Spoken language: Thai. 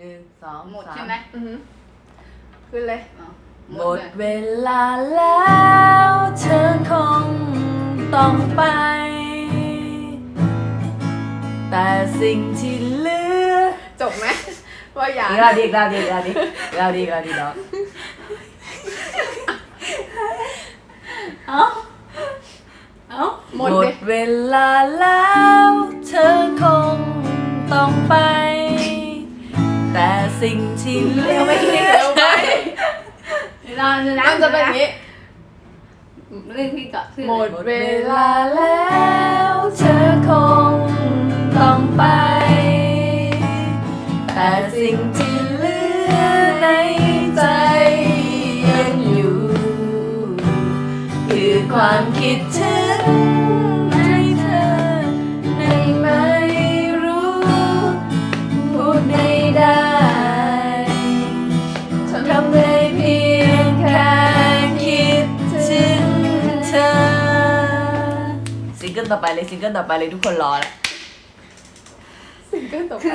หนึ่งสองหมดสาใช่ไหมอือหือขึ้นเลยอะหมดเลย เวลาแล้วเธอคงต้องไป แต่สิ่งที่เหลือจบไหมว่าอย่าอีกแล้วดีอีกแล้วดีอีกแล้วดีอีกแล้วดีอีกแล้วดีเนาะเอ้าเอ้าหมหมดดเลยเวลาแล้ แต่สิ่งที่เหลือไม่คิดเร็วไปเวลาจะมันจะเป็นอย่างนี้เรื่องที่กับชื่อหมดหมดเวลาแล้วเธอคงต้องไป แต่สิ่งที่เหลือในใจยังอยู่ คือความคิดถึง ซิงเกิลต่อไปเลยซิงเกิลต่อไปเลยทุกคนรอแล้ว ซิงเกิลต่อไป